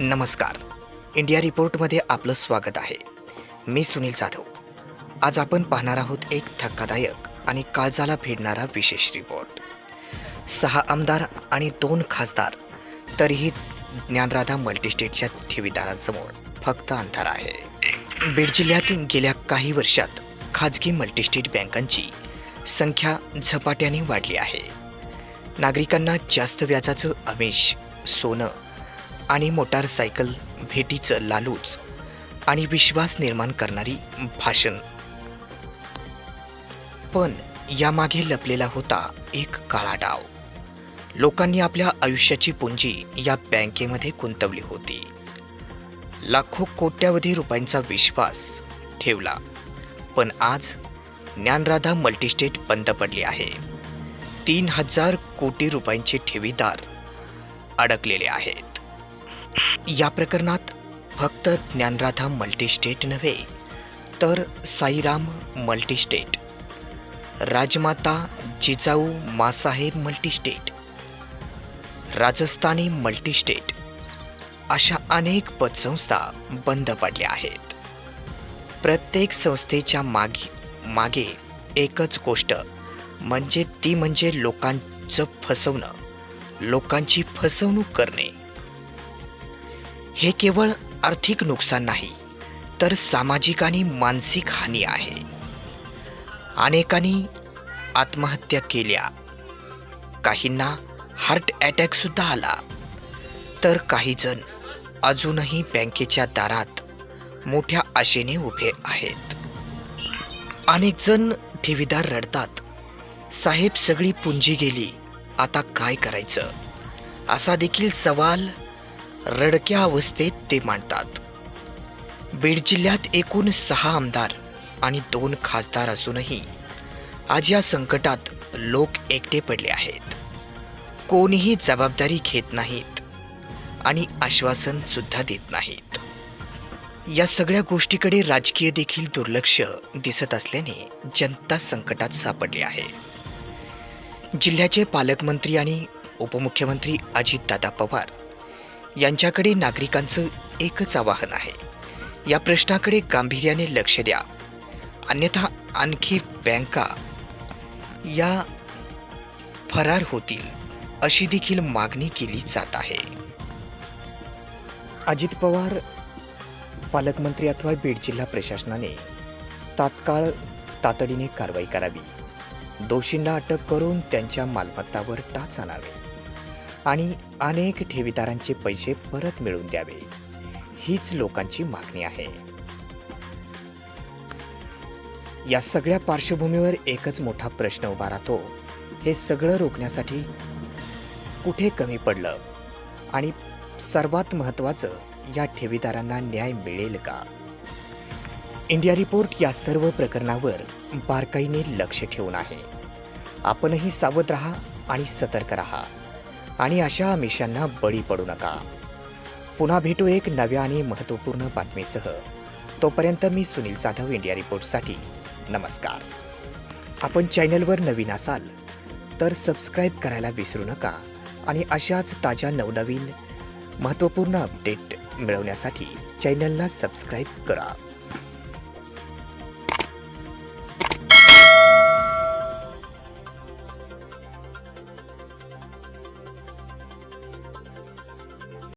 नमस्कार. इंडिया रिपोर्टमध्ये आपलं स्वागत आहे. मी सुनील जाधव. आज आपण पाहणार आहोत एक धक्कादायक आणि काळजाला भिडणारा विशेष रिपोर्ट. सहा आमदार आणि दोन खासदार तरीही ज्ञानराधा मल्टीस्टेटच्या ठेवीदारांसमोर फक्त अंधार आहे. बीड जिल्ह्यात गेल्या काही वर्षात खाजगी मल्टीस्टेट बँकांची संख्या झपाट्याने वाढली आहे. नागरिकांना जास्त व्याजाचं अमिष सोनं आणि मोटारसायकल भेटीचं लालूच आणि विश्वास निर्माण करणारी भाषण. पण यामागे लपलेला होता एक काळा डाव. लोकांनी आपल्या आयुष्याची पुंजी या बँकेमध्ये गुंतवली होती. लाखो कोट्यावधी रुपयांचा विश्वास ठेवला. पण आज ज्ञानराधा मल्टीस्टेट बंद पडली आहे. तीन हजार कोटी रुपयांचे ठेवीदार अडकलेले आहेत. या प्रकरणात फक्त ज्ञानराधा मल्टीस्टेट नव्हे तर Sairam multistate. Rajmata Jijau Masaheb multistate. Rajasthani multistate. अशा अनेक पतसंस्था बंद पडल्या आहेत. प्रत्येक संस्थेच्या मागे मागे एकच गोष्ट म्हणजे ती म्हणजे लोकांचं फसवणं लोकांची फसवणूक करणे. हे केवळ आर्थिक नुकसान नाही तर सामाजिक आणि मानसिक हानी आहे. अनेकांनी आत्महत्या केल्या. काहींना हार्ट अटॅकसुद्धा आला. तर काही जण अजूनही बँकेच्या दारात मोठ्या आशेने उभे आहेत. अनेक जण ठेवीदार रडतात. साहेब सगळी पुंजी गेली. आता काय करायचं? असा देखील सवाल रडक्या अवस्थेत ते मांडतात. बीड जिल्ह्यात एकूण सहा आमदार आणि दोन खासदार असूनही आज या संकटात लोक एकटे पडले आहेत. कोणीही जबाबदारी घेत नाहीत आणि आश्वासन सुद्धा देत नाहीत. या सगळ्या गोष्टीकडे राजकीय देखील दुर्लक्ष दिसत असल्याने जनता संकटात सापडली आहे. जिल्ह्याचे पालकमंत्री आणि उपमुख्यमंत्री अजितदादा पवार यांच्याकडे नागरिकांचं एकच आवाहन आहे. या प्रश्नाकडे गांभीर्याने लक्ष द्या. अन्यथा आणखी बँका या फरार होतील अशी देखील मागणी केली जात आहे. अजित पवार पालकमंत्री अथवा बीड जिल्हा प्रशासनाने तात्काळ तातडीने कारवाई करावी. दोषींना अटक करून त्यांच्या मालमत्तावर टाच आणावे. आणि अनेक ठेवीदारांचे पैसे परत मिळवून द्यावे. हीच लोकांची मागणी आहे. या सगळ्या पार्श्वभूमीवर एकच मोठा प्रश्न उभा राहतो. हे सगळं रोखण्यासाठी कुठे कमी पडलं? आणि सर्वात महत्त्वाचं या ठेवीदारांना न्याय मिळेल का? इंडिया रिपोर्ट या सर्व प्रकरणावर बारकाईने लक्ष ठेवून आहे. आपणही सावध रहा आणि सतर्क रहा. आणि अशा आमिषांना बळी पडू नका. पुन्हा भेटू एक नव्या आणि महत्त्वपूर्ण बातमीसह. तोपर्यंत मी सुनील जाधव इंडिया रिपोर्टसाठी नमस्कार. आपण चॅनलवर नवीन असाल तर सबस्क्राईब करायला विसरू नका आणि अशाच ताज्या नवनवीन महत्त्वपूर्ण अपडेट मिळवण्यासाठी चॅनलला सबस्क्राईब करा.